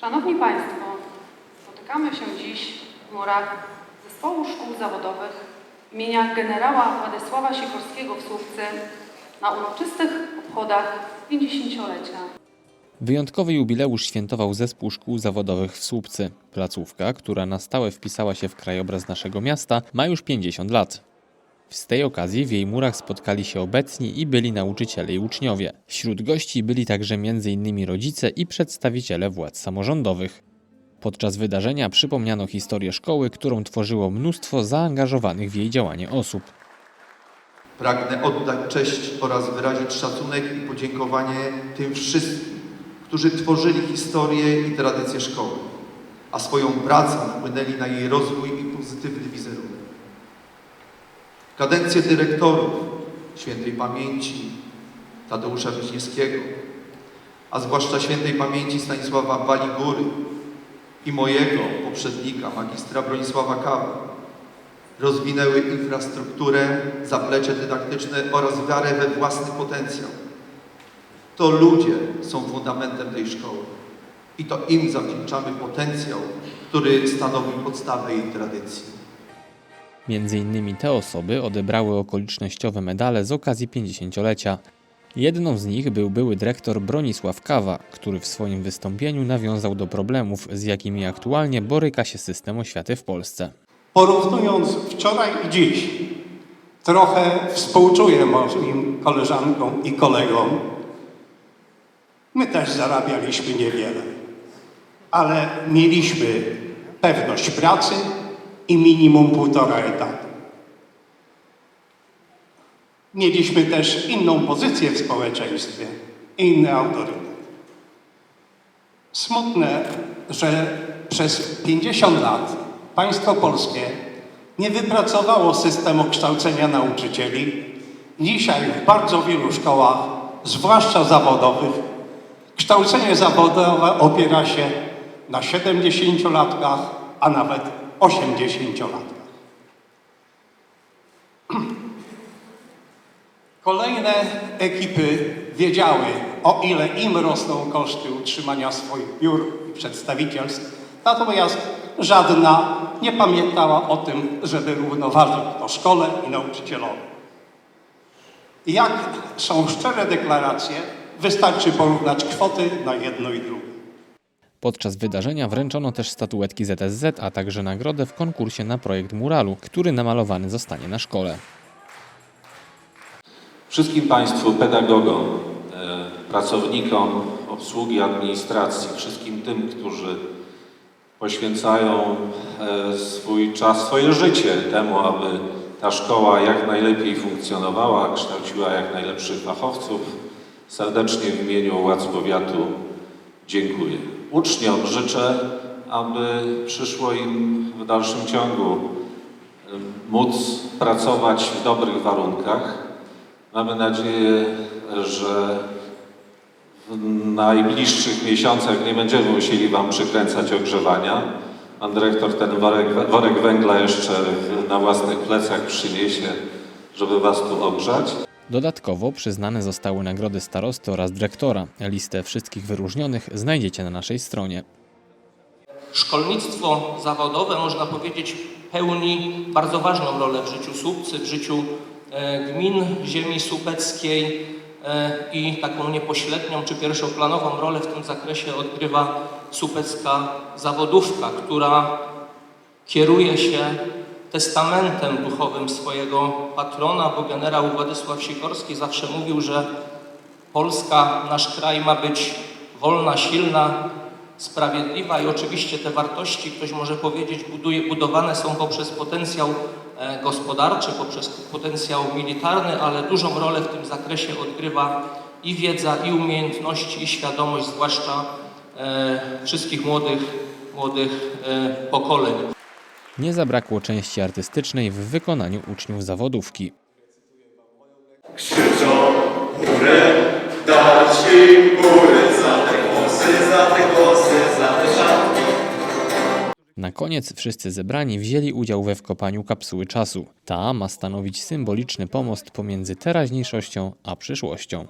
Szanowni Państwo, spotykamy się dziś w murach Zespołu Szkół Zawodowych imienia generała Władysława Sikorskiego w Słupcy na uroczystych obchodach 50-lecia. Wyjątkowy jubileusz świętował Zespół Szkół Zawodowych w Słupcy. Placówka, która na stałe wpisała się w krajobraz naszego miasta, ma już 50 lat. Z tej okazji w jej murach spotkali się obecni i byli nauczyciele i uczniowie. Wśród gości byli także m.in. rodzice i przedstawiciele władz samorządowych. Podczas wydarzenia przypomniano historię szkoły, którą tworzyło mnóstwo zaangażowanych w jej działanie osób. Pragnę oddać cześć oraz wyrazić szacunek i podziękowanie tym wszystkim, którzy tworzyli historię i tradycję szkoły, a swoją pracą wpłynęli na jej rozwój i pozytywny wizerunek. Kadencję dyrektorów świętej pamięci Tadeusza Wiśniewskiego, a zwłaszcza świętej pamięci Stanisława Waligury i mojego poprzednika, magistra Bronisława Kawa, rozwinęły infrastrukturę, zaplecze dydaktyczne oraz wiarę we własny potencjał. To ludzie są fundamentem tej szkoły i to im zawdzięczamy potencjał, który stanowi podstawę jej tradycji. Między innymi te osoby odebrały okolicznościowe medale z okazji 50-lecia. Jedną z nich był były dyrektor Bronisław Kawa, który w swoim wystąpieniu nawiązał do problemów, z jakimi aktualnie boryka się system oświaty w Polsce. Porównując wczoraj i dziś, trochę współczuję moim koleżankom i kolegom. My też zarabialiśmy niewiele, ale mieliśmy pewność pracy i minimum półtora etatu. Mieliśmy też inną pozycję w społeczeństwie i inny autorytet. Smutne, że przez 50 lat państwo polskie nie wypracowało systemu kształcenia nauczycieli. Dzisiaj w bardzo wielu szkołach, zwłaszcza zawodowych, kształcenie zawodowe opiera się na 70-latkach, a nawet 80-latkach. Kolejne ekipy wiedziały, o ile im rosną koszty utrzymania swoich biur i przedstawicielstw, natomiast żadna nie pamiętała o tym, żeby równoważyć to szkole i nauczycielowi. Jak są szczere deklaracje, wystarczy porównać kwoty na jedno i drugie. Podczas wydarzenia wręczono też statuetki ZSZ, a także nagrodę w konkursie na projekt muralu, który namalowany zostanie na szkole. Wszystkim Państwu, pedagogom, e, pracownikom obsługi administracji, wszystkim tym, którzy poświęcają e, swój czas, swoje życie temu, aby ta szkoła jak najlepiej funkcjonowała, kształciła jak najlepszych fachowców, serdecznie w imieniu władz powiatu dziękuję. Uczniom życzę, aby przyszło im w dalszym ciągu móc pracować w dobrych warunkach. Mamy nadzieję, że w najbliższych miesiącach nie będziemy musieli Wam przykręcać ogrzewania. Pan dyrektor ten worek, worek węgla jeszcze na własnych plecach przyniesie, żeby Was tu ogrzać. Dodatkowo przyznane zostały nagrody starosty oraz dyrektora. Listę wszystkich wyróżnionych znajdziecie na naszej stronie. Szkolnictwo zawodowe, można powiedzieć, pełni bardzo ważną rolę w życiu Słupcy, w życiu e, gmin ziemi słupeckiej e, i taką niepośrednią czy pierwszoplanową rolę w tym zakresie odgrywa słupecka zawodówka, która kieruje się testamentem duchowym swojego patrona, bo generał Władysław Sikorski zawsze mówił, że Polska, nasz kraj ma być wolna, silna, sprawiedliwa i oczywiście te wartości, ktoś może powiedzieć, buduje, budowane są poprzez potencjał e, gospodarczy, poprzez potencjał militarny, ale dużą rolę w tym zakresie odgrywa i wiedza, i umiejętności, i świadomość, zwłaszcza e, wszystkich młodych, młodych e, pokoleń. Nie zabrakło części artystycznej w wykonaniu uczniów zawodówki. Krzyczą dać im za te głosy, za te głosy, za te szatki. Na koniec wszyscy zebrani wzięli udział we wkopaniu kapsuły czasu. Ta ma stanowić symboliczny pomost pomiędzy teraźniejszością a przyszłością.